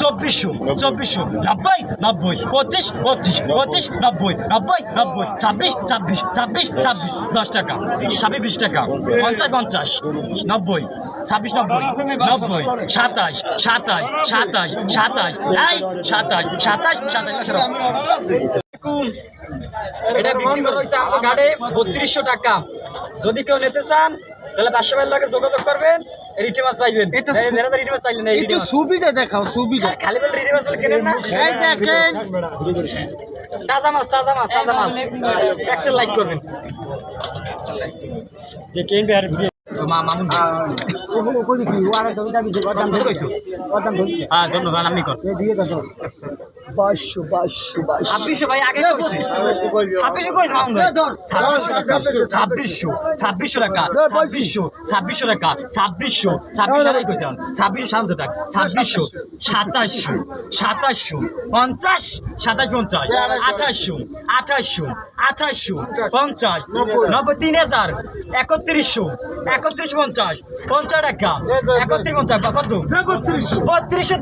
চব্বিশশো চব্বিশশো নব্বই নব্বই পঁচিশ পঁচিশ পঁচিশ নব্বই নব্বই নব্বই ছাব্বিশ ছাব্বিশ ছাব্বিশ ছাব্বিশ দশ টাকা ছাব্বিশ বিশ টাকা পঞ্চাশ পঞ্চাশ নব্বই ছাব্বিশ নব্বই নব্বই সাতাশ সাতাশ সাতাশ সাতাশ এই সাতাশ সাতাশ সাতাশ এটা বিক্রি করা হয়েছে আমার গাড়ে বত্রিশশো টাকা। যদি কেউ নিতে চান তাহলে পাঁচশো বাইর লাগে যোগাযোগ করবেন রিটি পাইবেন। এটা এই যারা রিটি মাছ পাইলেন এই রিটি একটু মাছ। সুবিধা দেখাও সুবিধা। খালি বলে রিটি মাছ বলে কেনেন না? দেখেন। তাজা মাছ তাজা মাছ তাজা মাছ। একশো লাইক করবেন। যে কেন আর মা মামুন হ্যাঁ ধন্যবাদ আপনি কর। বাইশশো বাইশশো ছাব্বিশশো ভাই আগে ছাব্বিশশো ছাব্বিশশো ছাব্বিশশো ছাব্বিশশো টাকা ছাব্বিশশো ছাব্বিশশো টাকা ছাব্বিশশো ছাব্বিশশো টাকা কইছি ছাব্বিশশো সামনে টাকা ছাব্বিশশো সাতাশশো সাতাশশো পঞ্চাশ সাতাশ পঞ্চাশ আঠাশশো আঠাশশো আঠাশশো পঞ্চাশ নব্বই তিন হাজার একত্রিশশো একত্রিশ পঞ্চাশ পঞ্চাশ টাকা একত্রিশ পঞ্চাশ কত? বত্রিশশো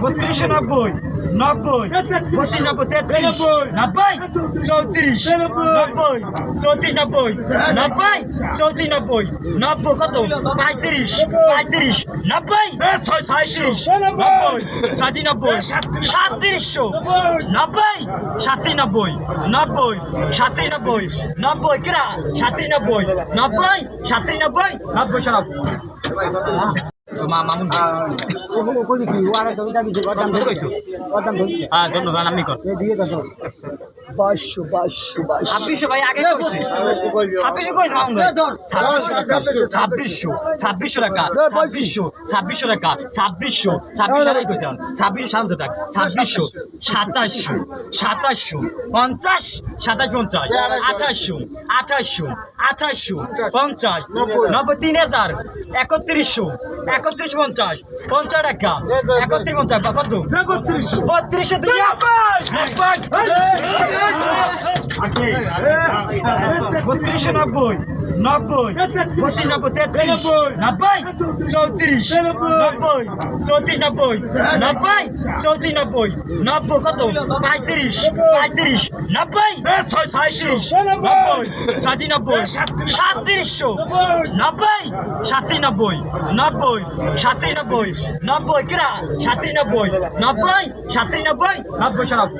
বত্রিশশো নব্বই নব্বই বত্রিশ নব্বই তেত্রিশ নব্বই চৌত্রিশ নব্বই চৌত্রিশ নব্বই নব্বই চৌত্রিশ নব্বই নব্বই কত পঁয়ত্রিশ পঁয়ত্রিশ নব্বই পঁয়ত্রিশ নব্বই সাতই নব্বই সাতত্রিশশো নব্বই সাতই নব্বই নব্বই সাতই নব্বই নব্বই কিরা সাতই নব্বই নব্বই সাতই নব্বই নব্বই সরব মা মামুন হ্যাঁ ধন্যবাদ বাইশশো বাইশশো ছাব্বিশশো ভাই আগে ছাব্বিশশো কইছি মামুন ভাই? ছাব্বিশশো ছাব্বিশশো ছাব্বিশশো টাকা ছাব্বিশশো। ছাব্বিশশো টাকা ছাব্বিশশো ছাব্বিশশো ছাব্বিশশো সামনে টাকা ছাব্বিশশো সাতাশশো সাতাশশো পঞ্চাশ সাতাশ পঞ্চাশ আঠাশশো আঠাশশো আঠাশশো পঞ্চাশ নব্বই তিন হাজার একত্রিশশো একত্রিশ পঞ্চাশ পঞ্চাশ টাকা একত্রিশ পঞ্চাশ কত? বত্রিশশো দুই বত্রিশশো নব্বই। নব্বই বত্রিশ নব্বই তেত্রিশ নব্বই চৌত্রিশ নব্বই চৌত্রিশ নব্বই নব্বই চৌত্রিশ নব্বই নব্বই কত পঁয়ত্রিশ পঁয়ত্রিশ নব্বই পঁয়ত্রিশ নব্বই সাতি নব্বই সাতত্রিশশো নব্বই সাতই নব্বই নব্বই সাতই নব্বই নব্বই কিরা সাতই নব্বই নব্বই সাতই নব্বই নব্বই সরব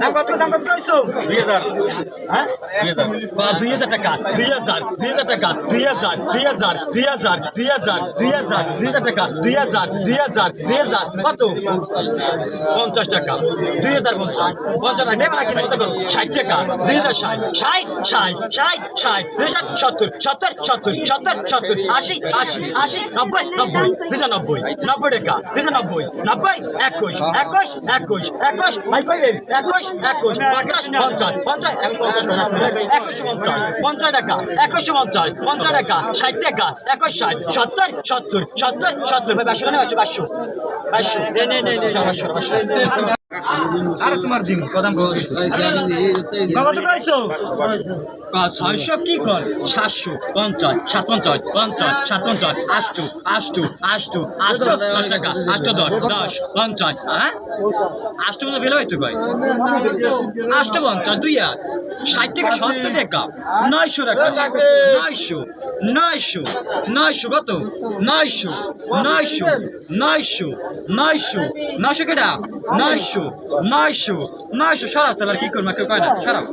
দাম কত দাম কত কইছো? দুই হাজার। হ্যাঁ? দুই হাজার। টাকা। দুই হাজার দুই হাজার টাকা। দুই হাজার দুই হাজার দুই হাজার দুই হাজার দুই হাজার দুই হাজার টাকা। দুই হাজার দুই হাজার দুই হাজার। কত? পঞ্চাশ টাকা। দুই হাজার পঞ্চাশ। পঞ্চাশ টাকা। নেবে না কিনা কত করো ষাট টাকা। দুই হাজার ষাট। ষাট ষাট ষাট ষাট। দুই হাজার সত্তর সত্তর সত্তর সত্তর সত্তর। আশি আশি আশি নব্বই নব্বই। দুই নব্বই নব্বই টাকা। দুই হাজার নব্বই নব্বই একুশ একুশ ভাই কইলেন একুশ একুশ পঞ্চাশ পঞ্চাশ পঞ্চাশ একশো পঞ্চাশ একুশ পঞ্চাশ পঞ্চাশ টাকা একুশ পঞ্চাশ পঞ্চাশ টাকা ষাট টাকা একুশ ষাট সত্তর সত্তর সত্তর সত্তর ভাই পাঁচশো কেন পাঁচশো পাঁচশো নে আরে তোমার দিন কদম কত পাইছো ছয়শো কি কর? সাতশো, পঞ্চাশ সাত পঞ্চাশ পঞ্চাশ সাত পঞ্চাশ আষ্টু আষ্টু আষ্টু আষ্টু দশ টাকা আষ্ট দশ দশ, পঞ্চাশ হ্যাঁ? আষ্টু পঞ্চাশ বেলা হয়তো কয়? আষ্ট পঞ্চাশ, দুই আর ষাট টাকা, সত্তর টাকা, নয়শো টাকা, নয়শো নয়শো নয়শো কত? নয়শো নয়শো নয়শো নয়শো নয়শো কেটা নয়শো নয়শো নয়শো সরাও তাহলে কি করব? কেউ কয় না? সরাও।